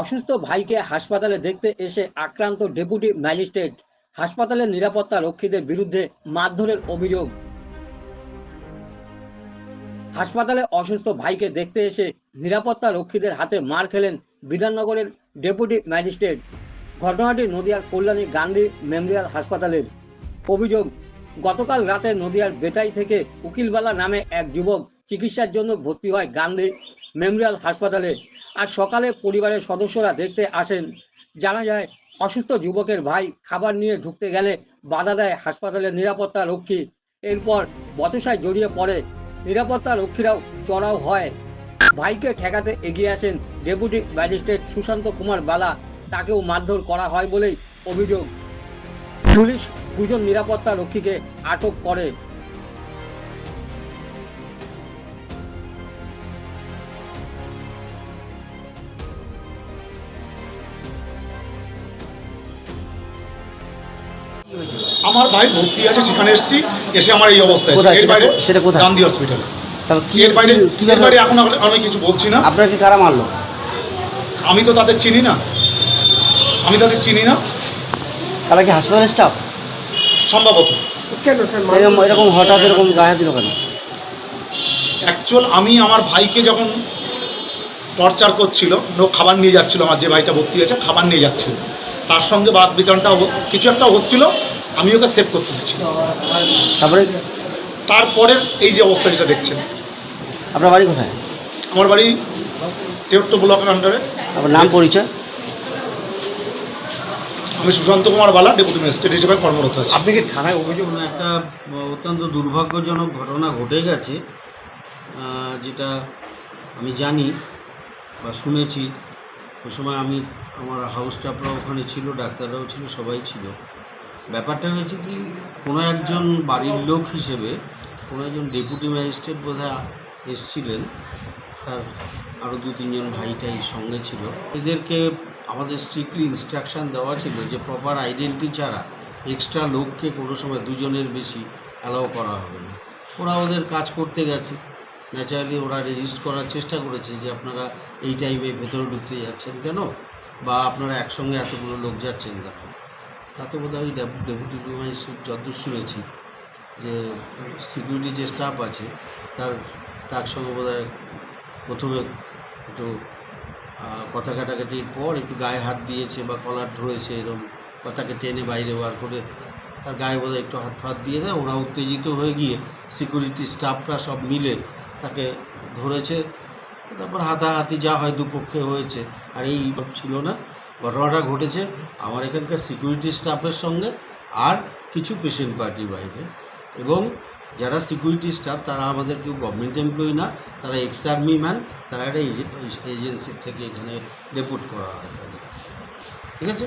অসুস্থ ভাইকে হাসপাতালে দেখতে এসে আক্রান্ত ডেপুটি ম্যাজিস্ট্রেট হাসপাতালের নিরাপত্তা রক্ষীদের বিরুদ্ধে মারধরের অভিযোগ। হাসপাতালে অসুস্থ ভাইকে দেখতে এসে নিরাপত্তা রক্ষীদের হাতে মার খেলেন বিধাননগরের ডেপুটি ম্যাজিস্ট্রেট। ঘটনাটি নদিয়ার কল্যাণী গান্ধী মেমোরিয়াল হাসপাতালের অভিযোগ। গতকাল রাতে নদিয়ার বেতাই থেকে উকিলবালা নামে এক যুবক চিকিৎসার জন্য ভর্তি হয় গান্ধী মেমোরিয়াল হাসপাতালে। আর সকালে পরিবারের সদস্যরা দেখতে আসেন। জানা যায়, অসুস্থ যুবকের ভাই খাবার নিয়ে ঢুকতে গেলে বাধা দেয় হাসপাতালের নিরাপত্তা রক্ষী। এরপর বচসায় জড়িয়ে পড়ে নিরাপত্তা রক্ষীরাও চড়াও হয়। ভাইকে ঠেকাতে এগিয়ে আসেন ডেপুটি ম্যাজিস্ট্রেট সুশান্ত কুমার বালা। তাকেও মারধর করা হয় বলেই অভিযোগ। পুলিশ দুজন নিরাপত্তা রক্ষীকে আটক করে। আমার ভাই ভর্তি আছে সেখানে এসেছি এসে আমার এই অবস্থা আছে। কোথায়? এর সেটা বাইরে কো- সেটা কোথায়? গান্ধী হসপিটালে তাহলে কি এর বাইরে কি- এর বাইরে এখন আমি- আমি কিছু বলছি না। আপনাকে কারা মারলো? আমি তো তাদের চিনি না। আমি তাদের চিনি না। তারা কি হাসপাতালের স্টাফ সম্ভবত। এরকম এরকম হঠাৎ এরকম গায়ে দিল কেন? অ্যাকচুয়াল আমি আমার ভাইকে যখন টর্চার করছিল ও খাবার নিয়ে যাচ্ছিল আমার যে ভাইটা ভর্তি আছে খাবার নিয়ে যাচ্ছিল। তার সঙ্গে বাদ বিতরণটা কিছু একটা হচ্ছিল আমি ওকে সেভ করতে দিচ্ছি তারপরে? তারপরে এই যে অবস্থা যেটা দেখছেন। আপনার বাড়ি কোথায়? আমার বাড়ি তেহট্ট ব্লকের আন্ডারে আপনার নাম পরিচয়? আমি সুশান্ত কুমার বালা ডেপুটি ম্যাজিস্ট্রেট হিসেবে কর্মরত আছি। আপনি কি থানায় অভিযোগ না একটা অত্যন্ত দুর্ভাগ্যজনক ঘটনা ঘটে গেছে যেটা আমি জানি বা শুনেছি। ওই সময় আমি আমার হাউস স্টাফরা ওখানে ছিল, ডাক্তাররাও ছিল, সবাই ছিল। ব্যাপারটা হয়েছে কি, কোনো একজন বাড়ির লোক হিসেবে কোনো একজন ডেপুটি ম্যাজিস্ট্রেট বোধহয় এসছিলেন। তার আরও দু তিনজন ভাইটাই সঙ্গে ছিল। এদেরকে আমাদের স্ট্রিক্টলি ইনস্ট্রাকশান দেওয়া ছিল যে প্রপার আইডেন্টি ছাড়া এক্সট্রা লোককে কোনো সময় দুজনের বেশি অ্যালাউ করা হবে না। ওরা ওদের কাজ করতে গেছে। ন্যাচারালি ওরা রেজিস্ট করার চেষ্টা করেছে যে আপনারা এই টাইমে ভেতরে ঢুকতে যাচ্ছেন কেন? বা আপনারা একসঙ্গে এতগুলো লোক যাচ্ছেন কেন? তাতে বোধ হয় ডেপুটি ম্যাজিস্ট্রেট যতদূর শুনেছি যে সিকিউরিটি যে স্টাফ আছে, তার তার সঙ্গে বোধ প্রথমে একটু কথা কাটাকাটির পর একটু গায়ে হাত দিয়েছে বা কলার ধরেছে এরকম তাকে টেনে বাইরে বার করে তার গায়ে বোধহয় একটু হাত ফাত দিয়ে দেয়। ওরা উত্তেজিত হয়ে গিয়ে সিকিউরিটি স্টাফরা সব মিলে তাকে ধরেছে। তারপর হাতাহাতি যা হয় দুপক্ষে হয়েছে। আর এই ছিল না। ঘটনাটা ঘটেছে আমার এখানকার সিকিউরিটি স্টাফের সঙ্গে আর কিছু পেশেন্ট পার্টির বাইরে। এবং যারা সিকিউরিটি স্টাফ তারা আমাদের কেউ গভর্নমেন্ট এমপ্লয়ি না, তারা এক্স আর্মি ম্যান তারা একটা এজেন্সির থেকে এখানে ডেপুট করা হয় ঠিক আছে?